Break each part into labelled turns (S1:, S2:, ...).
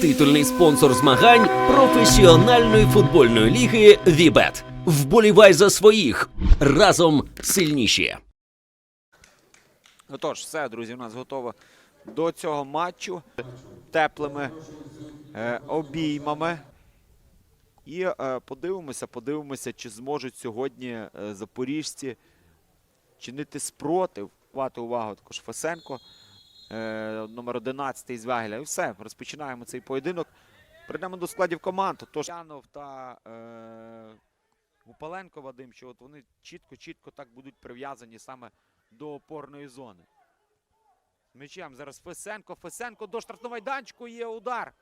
S1: Титульний спонсор змагань професіональної футбольної ліги Вібет. Вболівай за своїх разом сильніші.
S2: Отож, все, друзі, у нас готово до цього матчу теплими е, обіймами. І е, подивимося, подивимося, чи зможуть сьогодні е, запоріжці чинити спротив. Вати увагу також Фесенко, номер 11 з Вагеля. І все, розпочинаємо цей поєдинок. Прийдемо до складів команд. Тож Янов та е, Гупаленко Вадим, що от вони чітко-чітко так будуть прив'язані саме до опорної зони. З М'ячем зараз Фесенко. Фесенко до штрафного майданчику є удар.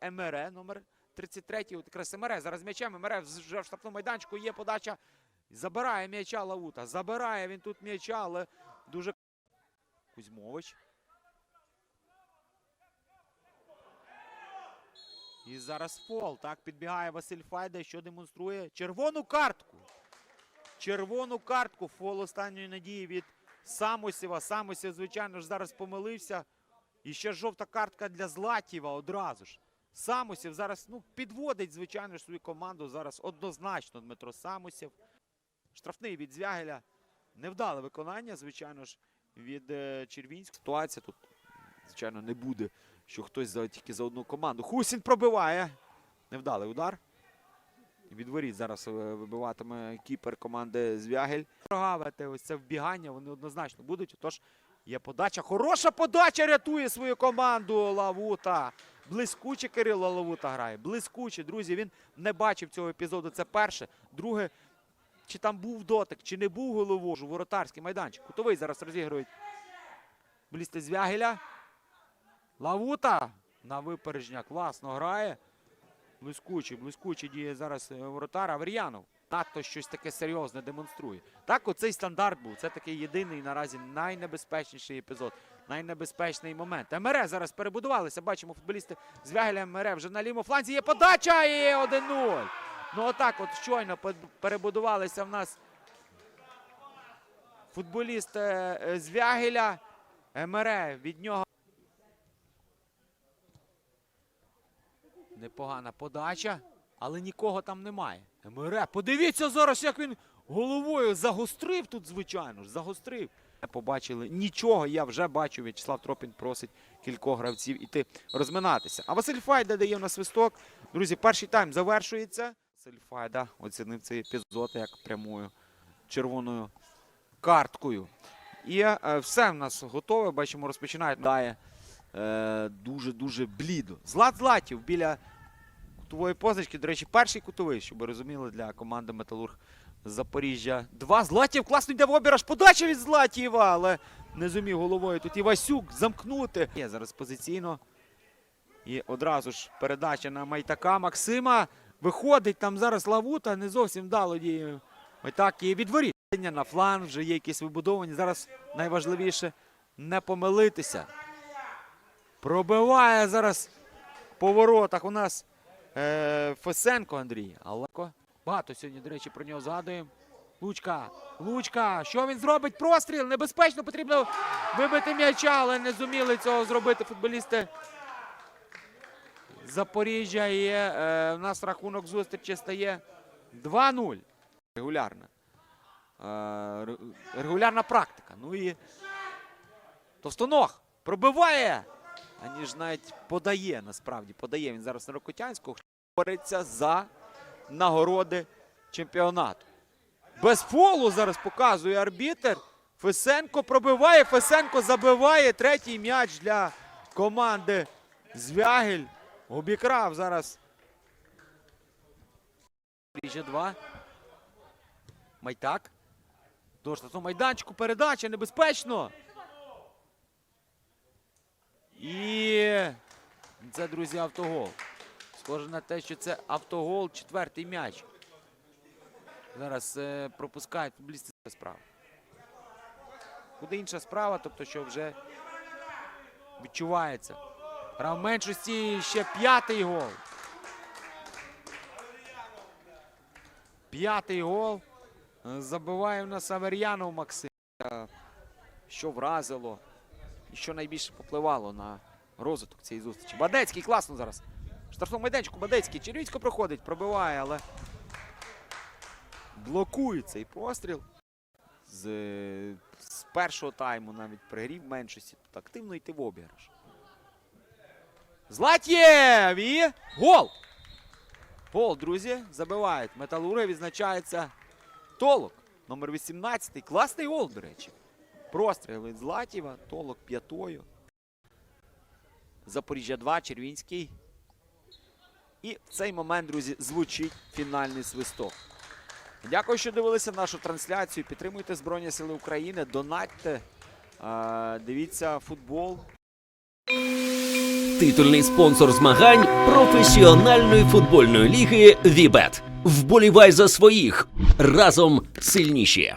S2: Емере, номер 33. От якраз Емере. Зараз м'ячем. Емере вже в штрафному майданчику є подача. Забирає м'яча Лаута. Забирає він тут м'яча, але дуже Кузьмович. І зараз фол. Так підбігає Василь Файда, що демонструє червону картку. Червону картку. Фол останньої надії від Самосєва. Самосєв, звичайно ж, зараз помилився. І ще жовта картка для Златєва одразу ж. Самосєв зараз ну, підводить, звичайно ж, свою команду. Зараз однозначно Дмитро Самосєв. Штрафний від Звягеля. Невдале виконання, звичайно ж, від е, Червінська. Ситуація тут, звичайно, не буде, що хтось тільки за одну команду. Хусін пробиває. Невдалий удар. Від воріт зараз е, вибиватиме кіпер команди Звягель. Прогавити ось це вбігання, вони однозначно будуть. Отож, є подача. Хороша подача рятує свою команду Лавута. Блискуче Кирило Лавута грає. Блискуче, друзі. Він не бачив цього епізоду. Це перше. Друге, чи там був дотик, чи не був головою. Воротарський майданчик. Кутовий зараз розігрують. Блісти Звягеля. Лавута на випередження класно грає. Блискучий, блискучий діє зараз е, воротар Авер'янов. Надто щось таке серйозне демонструє. Так, оцей стандарт був. Це такий єдиний наразі найнебезпечніший епізод, найнебезпечний момент. МРЕ зараз перебудувалися. Бачимо, футболісти з Вягеля МРЕ вже на лівому фланзі. Є подача і 1-0. Ну отак от щойно перебудувалися в нас футболіст е, е, з Вягеля. МРЕ від нього. Непогана подача, але нікого там немає. МРЕ, подивіться зараз, як він головою загострив тут, звичайно ж, загострив. Побачили нічого, я вже бачу. В'ячеслав Тропін просить кількох гравців іти розминатися. А Василь Файда дає на свисток. Друзі, перший тайм завершується. Василь Файда оцінив цей епізод як прямою червоною карткою. І е, все в нас готове. Бачимо, розпочинають. Дає е, дуже-дуже блідо. Злат Златів біля кутової позначки. До речі, перший кутовий, щоб ви розуміли, для команди Металург Запоріжжя. Два. Златів класно йде в обіраж. Подача від Златєва, але не зумів головою. Тут Івасюк замкнути. Є зараз позиційно. І одразу ж передача на Майтака Максима. Виходить там зараз Лавута, не зовсім вдало діє. Майтак і відворіт. На фланг вже є якісь вибудовані. Зараз найважливіше не помилитися. Пробиває зараз по воротах у нас Фесенко Андрій. Але багато сьогодні, до речі, про нього згадуємо. Лучка, Лучка, що він зробить? Простріл. Небезпечно потрібно вибити м'яча, але не зуміли цього зробити футболісти Запоріжжя. І е, у нас рахунок зустрічі стає 2-0. Регулярна. Е, регулярна практика. Ну і Товстоног пробиває, аніж навіть подає, насправді подає. Він зараз на Рокотянську бореться за нагороди чемпіонату. Без фолу зараз показує арбітер. Фесенко пробиває, Фесенко забиває третій м'яч для команди Звягель. Обікрав зараз. Ріже два. Майтак. До штрафного майданчику передача небезпечно. І це, друзі, автогол. Схоже на те, що це автогол, четвертий м'яч. Зараз е, пропускають футболісти справа. Буде інша справа, тобто, що вже відчувається. Гра в меншості ще п'ятий гол. П'ятий гол. Забиває в нас Авер'янов Максим. Що вразило що найбільше попливало на розвиток цієї зустрічі. Бадецький класно зараз. В Штрафному майданчику Бадецький. Червіцько проходить, пробиває, але блокує цей постріл. З, з першого тайму навіть при грі в меншості. Тут активно йти в обіграш. Златєв! І гол! Гол, друзі, забивають. Металурги відзначається Толок. Номер 18. Класний гол, до речі. Простріл від Златєва. Толок п'ятою. Запоріжжя 2, Червінський. І в цей момент, друзі, звучить фінальний свисток. Дякую, що дивилися нашу трансляцію. Підтримуйте Збройні Сили України, донатьте, дивіться футбол.
S1: Титульний спонсор змагань професіональної футбольної ліги Вібет. Вболівай за своїх разом сильніші.